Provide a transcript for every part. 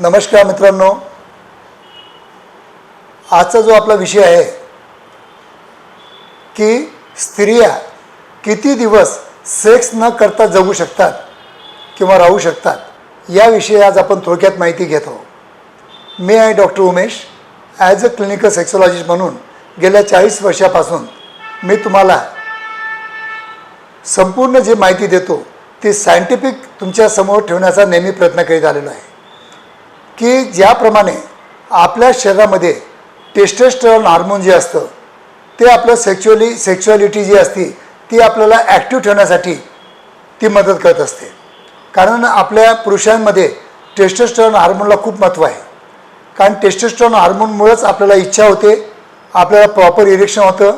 नमस्कार मित्रांनो. आजचा जो आपला विषय आहे की स्त्रिया किती दिवस सेक्स न करता जगू शकतात किंवा राहू शकतात याविषयी आज आपण थोडक्यात माहिती घेत आहोत. मी आहे doctor Umesh. As a clinical sexologist म्हणून गेल्या चाळीस वर्षापासून मी तुम्हाला संपूर्ण जी माहिती देतो ती सायंटिफिक तुमच्यासमोर ठेवण्याचा नेहमी प्रयत्न करीत आलेलो आहे. की ज्याप्रमाणे आपल्या शरीरामध्ये टेस्टेस्टरॉन हार्मोन जे असतं ते आपलं सेक्च्युअली सेक्च्युअलिटी जी असते ती आपल्याला ॲक्टिव्ह ठेवण्यासाठी ती मदत करत असते. कारण आपल्या पुरुषांमध्ये टेस्टेस्टरॉन हार्मोनला खूप महत्त्व आहे. कारण टेस्टेस्टरॉन हार्मोनमुळेच आपल्याला इच्छा होते आपल्याला प्रॉपर इरेक्शन होतं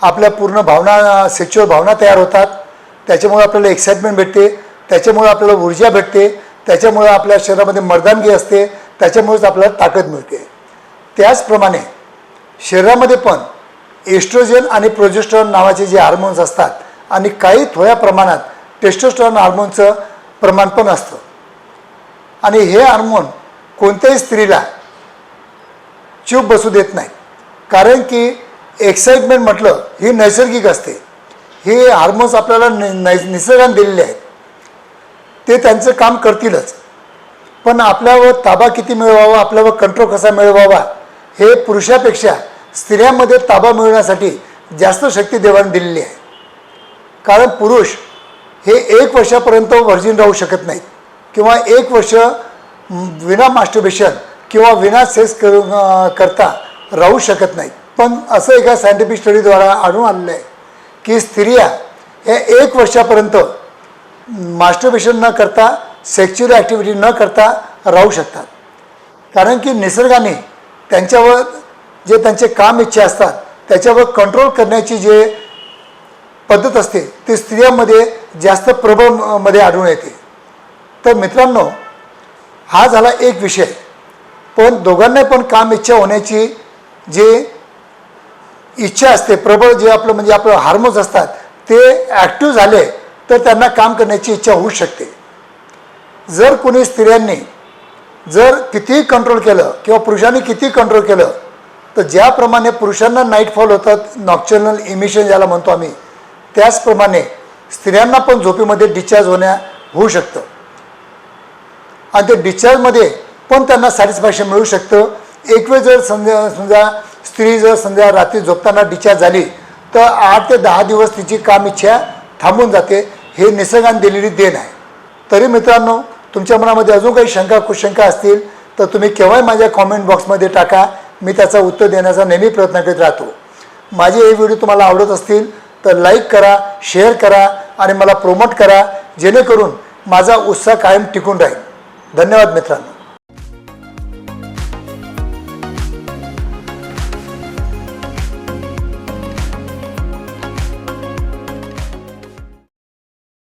आपल्या पूर्ण भावना सेक्च्युअल भावना तयार होतात त्याच्यामुळे आपल्याला एक्साइटमेंट भेटते त्याच्यामुळे आपल्याला ऊर्जा भेटते त्याच्यामुळं आपल्या शरीरामध्ये मर्दानगी असते त्याच्यामुळेच आपल्याला ताकद मिळते. त्याचप्रमाणे शरीरामध्ये पण एस्ट्रोजन आणि प्रोजेस्ट्रॉन नावाचे जे हार्मोन्स असतात आणि काही थोड्या प्रमाणात टेस्टोस्ट्रॉन हार्मोनचं प्रमाण पण असतं. आणि हे हार्मोन कोणत्याही स्त्रीला चूप बसू देत नाही. कारण की एक्साइटमेंट म्हटलं ही नैसर्गिक असते. हे हार्मोन्स आपल्याला नि निसर्गाने दिलेले आहेत. ते त्यांचं काम करतीलच. पण आपल्यावर ताबा किती मिळवावा आपल्यावर कंट्रोल कसा मिळवावा हे पुरुषापेक्षा स्त्रियांमध्ये ताबा मिळवण्यासाठी जास्त शक्ती देवाने दिलेली आहे. कारण पुरुष हे एक वर्षापर्यंत व्हर्जिन राहू शकत नाहीत. किंवा एक वर्ष विना मास्टरबेशन किंवा विना सेक्स कर करता राहू शकत नाहीत. पण असं एका सायंटिफिक स्टडीद्वारा आढळून आलेलं आहे की स्त्रिया हे एक वर्षापर्यंत मास्टरबेशन न करता सेक्च्युअल ॲक्टिव्हिटी न करता राहू शकतात. कारण की निसर्गाने त्यांच्यावर जे त्यांचे काम इच्छा असतात त्याच्यावर कंट्रोल करण्याची जे पद्धत असते ती स्त्रियांमध्ये जास्त प्रबळमध्ये आढळून येते. तर मित्रांनो हा झाला एक विषय. पण दोघांना पण काम इच्छा होण्याची जे इच्छा असते प्रबळ जे आपलं म्हणजे आपलं हार्मोन्स असतात ते ॲक्टिव्ह झाले तर त्यांना काम करण्याची इच्छा होऊ शकते. जर कोणी स्त्रियांनी जर कितीही कंट्रोल केलं किंवा पुरुषांनी कितीही कंट्रोल केलं तर ज्याप्रमाणे पुरुषांना नाईट फॉल होतात नॉक्चरल इमिशन ज्याला म्हणतो आम्ही त्याचप्रमाणे स्त्रियांना पण झोपेमध्ये डिस्चार्ज होण्या होऊ शकतं. आणि ते डिस्चार्जमध्ये पण त्यांना सॅटिस्फॅक्शन मिळू शकतं. एक वेळ जर समजा समजा स्त्री जर समजा रात्री झोपताना डिस्चार्ज झाली तर आठ ते दहा दिवस तिची काम इच्छा थांबून जाते. हे निसर्गाने दिलेली देण आहे. तरी मित्रांनो तुमच्या मनामध्ये अजून काही शंका कुशंका असतील तर तुम्ही केव्हाही माझ्या कॉमेंट बॉक्समध्ये टाका. मी त्याचं उत्तर देण्याचा नेहमी प्रयत्न करीत राहतो. माझे हे व्हिडिओ तुम्हाला आवडत असतील तर लाईक करा शेअर करा आणि मला प्रोमोट करा जेणेकरून माझा उत्साह कायम टिकून राहील. धन्यवाद मित्रांनो.